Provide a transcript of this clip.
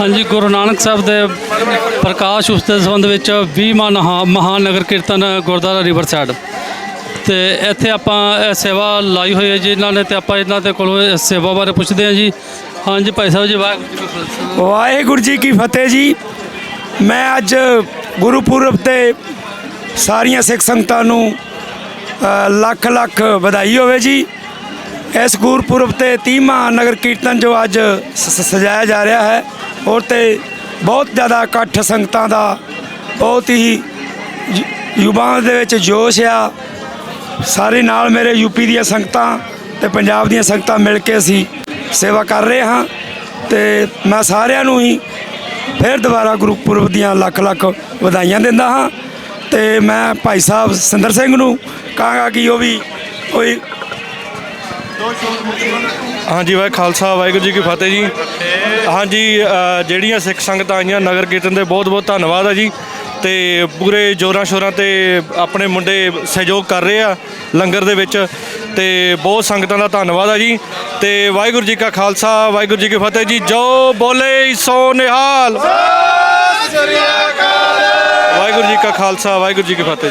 ਹਾਂਜੀ, ਗੁਰੂ ਨਾਨਕ ਸਾਹਿਬ ਦੇ ਪ੍ਰਕਾਸ਼ ਉਸ ਦੇ ਸੰਬੰਧ ਵਿੱਚ 20 ਮਹਾ ਮਹਾਨ ਨਗਰ ਕੀਰਤਨ ਗੁਰਦੁਆਰਾ ਰਿਵਰ ਸਾਈਡ। ਤੇ ਇੱਥੇ ਆਪਾਂ ਇਹ ਸੇਵਾ ਲਾਈ ਹੋਈ ਹੈ ਜੀ ਇਹਨਾਂ ਨੇ ਤੇ ਆਪਾਂ ਇਹਨਾਂ ਦੇ ਕੋਲੋਂ ਸੇਵਾ ਬਾਰੇ ਪੁੱਛਦੇ ਹਾਂ ਜੀ। ਹਾਂਜੀ ਭਾਈ ਸਾਹਿਬ ਜੀ, ਵਾਹਿਗੁਰੂ ਜੀ ਵਾਹਿਗੁਰੂ ਜੀ ਕੀ ਫਤਿਹ ਜੀ। ਮੈਂ ਅੱਜ ਗੁਰਪੁਰਬ ਤੇ ਸਾਰੀਆਂ ਸਿੱਖ ਸੰਗਤਾਂ ਨੂੰ ਲੱਖ ਲੱਖ ਵਧਾਈ ਹੋਵੇ ਜੀ। ਇਸ ਗੁਰਪੁਰਬ ਤੇ 30ਵਾਂ ਨਗਰ ਕੀਰਤਨ ਜੋ ਅੱਜ ਸ- ਸਜਾਇਆ ਜਾ ਰਿਹਾ ਹੈ, ਔਰ ਤੇ ਬਹੁਤ ਜ਼ਿਆਦਾ ਇਕੱਠ ਸੰਗਤਾਂ ਦਾ ਬਹੁਤ ਹੀ ਯੁ- ਯੁਵਾਵਾਂ ਦੇ ਵਿੱਚ ਜੋਸ਼ ਆ। ਸਾਰੇ ਨਾਲ ਮੇਰੇ ਯੂਪੀ ਦੀਆਂ ਸੰਗਤਾਂ ਤੇ ਪੰਜਾਬ ਦੀਆਂ ਸੰਗਤਾਂ ਮਿਲ ਕੇ ਅਸੀਂ ਸੇਵਾ ਕਰ ਰਹੇ ਹਾਂ ਤੇ ਮੈਂ ਸਾਰਿਆਂ ਨੂੰ ਹੀ ਫਿਰ ਦੁਬਾਰਾ ਗੁਰਪੁਰਬ ਦੀਆਂ ਲੱਖ ਲੱਖ ਵਧਾਈਆਂ ਦਿੰਦਾ ਹਾਂ। ਤੇ ਮੈਂ ਭਾਈ ਸਾਹਿਬ ਸਿੰਦਰ ਸਿੰਘ ਨੂੰ ਕਹਾਂਗਾ ਕਿ ਉਹ ਵੀ ਕੋਈ ਹਾਂਜੀ ਵਾਹਿ ਖਾਲਸਾ ਵਾਹਿਗੁਰੂ ਜੀ ਕੀ ਫਤਿਹ ਜੀ। ਹਾਂਜੀ ਜਿਹੜੀਆਂ ਸਿੱਖ ਸੰਗਤਾਂ ਆਈਆਂ ਨਗਰ ਕੀਰਤਨ ਦੇ ਬਹੁਤ ਬਹੁਤ ਧੰਨਵਾਦ ਆ ਜੀ। ਤੇ ਪੂਰੇ ਜੋਰਾਂ ਸ਼ੋਰਾਂ ਤੇ ਆਪਣੇ ਮੁੰਡੇ ਸਹਿਯੋਗ ਕਰ ਰਹੇ ਆ ਲੰਗਰ ਦੇ ਵਿੱਚ। ਤੇ ਬਹੁਤ ਸੰਗਤਾਂ ਦਾ ਧੰਨਵਾਦ ਆ ਜੀ। ਤੇ ਵਾਹਿਗੁਰੂ ਜੀ ਕਾ ਖਾਲਸਾ ਵਾਹਿਗੁਰੂ ਜੀ ਕੀ ਫਤਿਹ ਜੀ। ਜੋ ਬੋਲੇ ਸੋ ਨਿਹਾਲ। ਵਾਹਿਗੁਰੂ ਜੀ ਕਾ ਖਾਲਸਾ ਵਾਹਿਗੁਰੂ ਜੀ ਕੀ ਫਤਿਹ